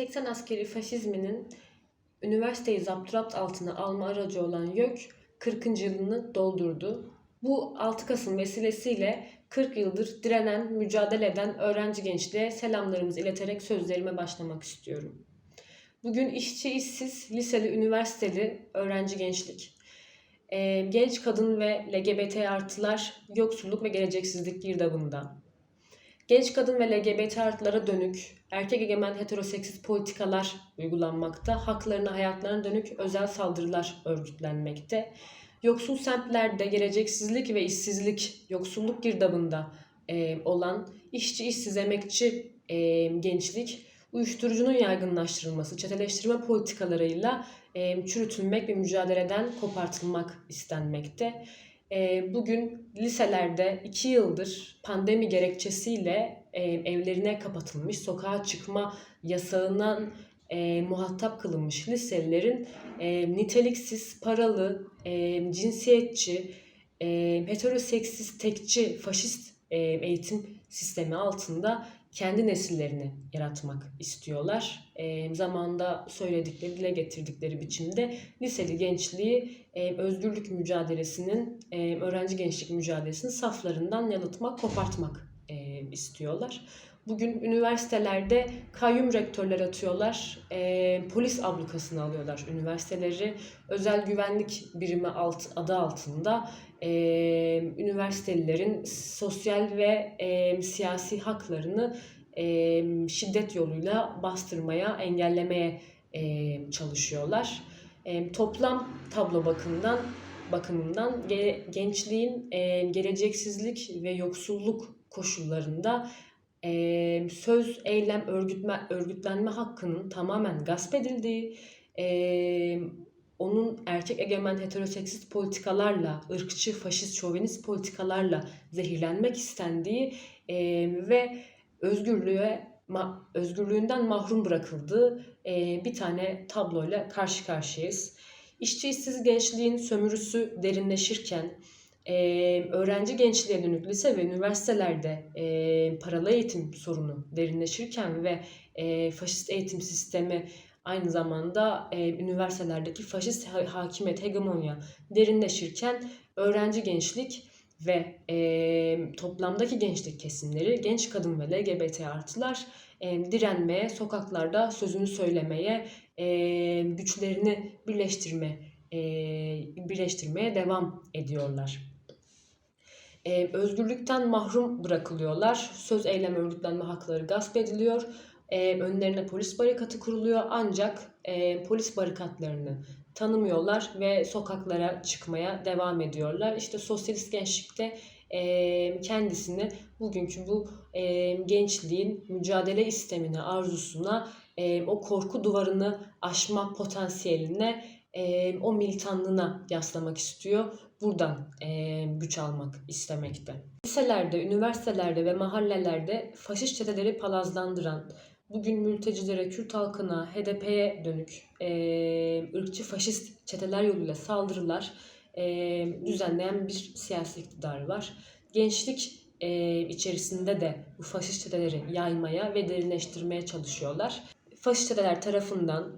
80 askeri faşizminin üniversiteyi zapturapt altına alma aracı olan YÖK 40. yılını doldurdu. Bu 6 Kasım vesilesiyle 40 yıldır direnen, mücadele eden öğrenci gençliğe selamlarımızı ileterek sözlerime başlamak istiyorum. Bugün işçi, işsiz, liseli, üniversiteli öğrenci gençlik, e, genç kadın ve LGBT artılar yoksulluk ve geleceksizlik girdabında. Genç kadın ve LGBT artılara dönük erkek egemen heteroseksist politikalar uygulanmakta, haklarına, hayatlarına dönük özel saldırılar örgütlenmekte. Yoksul semtlerde geleceksizlik ve işsizlik, yoksulluk girdabında e, olan işçi, işsiz, emekçi e, gençlik uyuşturucunun yaygınlaştırılması, çeteleştirme politikalarıyla e, çürütülmek ve mücadeleden kopartılmak istenmekte. Bugün liselerde iki yıldır pandemi gerekçesiyle evlerine kapatılmış, sokağa çıkma yasağından muhatap kılınmış liselilerin e, niteliksiz, paralı, cinsiyetçi, e, heteroseksist, tekçi, faşist eğitim sistemi altında kendi nesillerini yaratmak istiyorlar. E, zamanda söyledikleri, dile getirdikleri biçimde liseli gençliği e, özgürlük mücadelesinin, e, öğrenci gençlik mücadelesinin saflarından yalıtmak, kopartmak e, istiyorlar. Bugün üniversitelerde kayyum rektörler atıyorlar, e, polis ablukasını alıyorlar üniversiteleri. Özel güvenlik birimi alt, adı altında e, üniversitelilerin sosyal ve e, siyasi haklarını e, şiddet yoluyla bastırmaya, engellemeye e, çalışıyorlar. E, toplam tablo bakımından bakımından ge, gençliğin e, geleceksizlik ve yoksulluk koşullarında e, söz, eylem, örgütme, örgütlenme hakkının tamamen gasp edildiği, e, onun erkek egemen heteroseksist politikalarla, ırkçı, faşist, şovenist politikalarla zehirlenmek istendiği e, ve özgürlüğe ma, özgürlüğünden mahrum bırakıldığı e, bir tane tabloyla karşı karşıyayız. İşçi işsiz gençliğin sömürüsü derinleşirken, e, öğrenci gençliğe dönük lise ve üniversitelerde e, paralı eğitim sorunu derinleşirken ve e, faşist eğitim sistemi aynı zamanda e, üniversitelerdeki faşist hakimiyet, hegemonya derinleşirken öğrenci gençlik ve e, toplamdaki gençlik kesimleri, genç kadın ve LGBT artılar e, direnmeye, sokaklarda sözünü söylemeye, e, güçlerini birleştirme, e, birleştirmeye devam ediyorlar. E, özgürlükten mahrum bırakılıyorlar. Söz eylem örgütlenme hakları gasp ediliyor. E, önlerine polis barikatı kuruluyor ancak e, polis barikatlarını tanımıyorlar ve sokaklara çıkmaya devam ediyorlar. İşte sosyalist gençlikte e, kendisini bugünkü bu e, gençliğin mücadele istemine, arzusuna, e, o korku duvarını aşma potansiyeline, e, o militanlığına yaslamak istiyor. Buradan e, güç almak istemekte. Liselerde, üniversitelerde ve mahallelerde faşist çeteleri palazlandıran, bugün mültecilere, Kürt halkına, HDP'ye dönük e, ırkçı faşist çeteler yoluyla saldırılar e, düzenleyen bir siyasi iktidar var. Gençlik e, içerisinde de bu faşist çeteleri yaymaya ve derinleştirmeye çalışıyorlar. Faşist çeteler tarafından,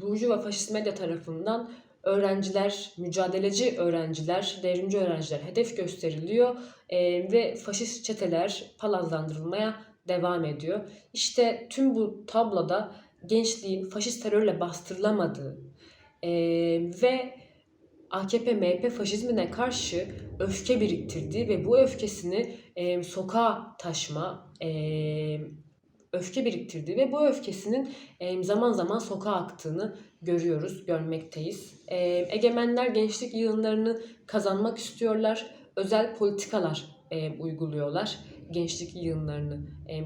Burjuva faşist medya tarafından öğrenciler, mücadeleci öğrenciler, devrimci öğrenciler hedef gösteriliyor e, ve faşist çeteler palazlandırılmaya devam ediyor. İşte tüm bu tabloda gençliğin faşist terörle bastırılamadığı e, ve AKP MHP faşizmine karşı öfke biriktirdiği ve bu öfkesini e, sokağa taşma, e, öfke biriktirdiği ve bu öfkesinin zaman zaman sokağa aktığını görüyoruz, görmekteyiz. Egemenler gençlik yığınlarını kazanmak istiyorlar, özel politikalar uyguluyorlar gençlik yığınlarını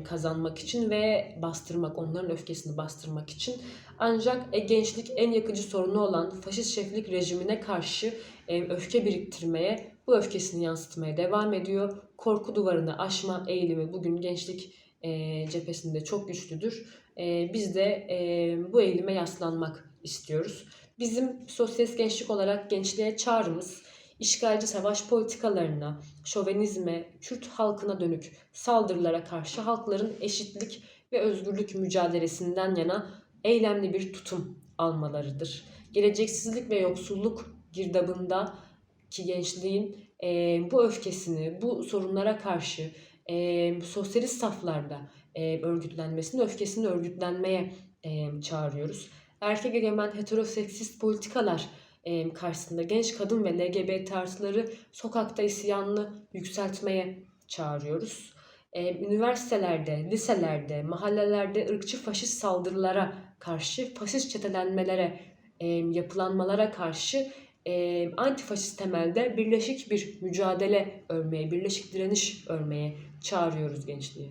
kazanmak için ve bastırmak, onların öfkesini bastırmak için. Ancak e, gençlik en yakıcı sorunu olan faşist şeflik rejimine karşı öfke biriktirmeye, bu öfkesini yansıtmaya devam ediyor. Korku duvarını aşma eğilimi bugün gençlik e, cephesinde çok güçlüdür. E, biz de e, bu eğilime yaslanmak istiyoruz. Bizim sosyalist gençlik olarak gençliğe çağrımız işgalci savaş politikalarına, şovenizme, Kürt halkına dönük saldırılara karşı halkların eşitlik ve özgürlük mücadelesinden yana eylemli bir tutum almalarıdır. Geleceksizlik ve yoksulluk girdabında ki gençliğin e, bu öfkesini, bu sorunlara karşı e, sosyalist saflarda e, örgütlenmesini, öfkesini örgütlenmeye e, çağırıyoruz. Erkek egemen heteroseksist politikalar e, karşısında genç kadın ve LGBT artıları sokakta isyanını yükseltmeye çağırıyoruz. E, üniversitelerde, liselerde, mahallelerde ırkçı faşist saldırılara karşı, faşist çetelenmelere, e, yapılanmalara karşı e, antifaşist temelde birleşik bir mücadele örmeye, birleşik direniş örmeye çağırıyoruz gençliği.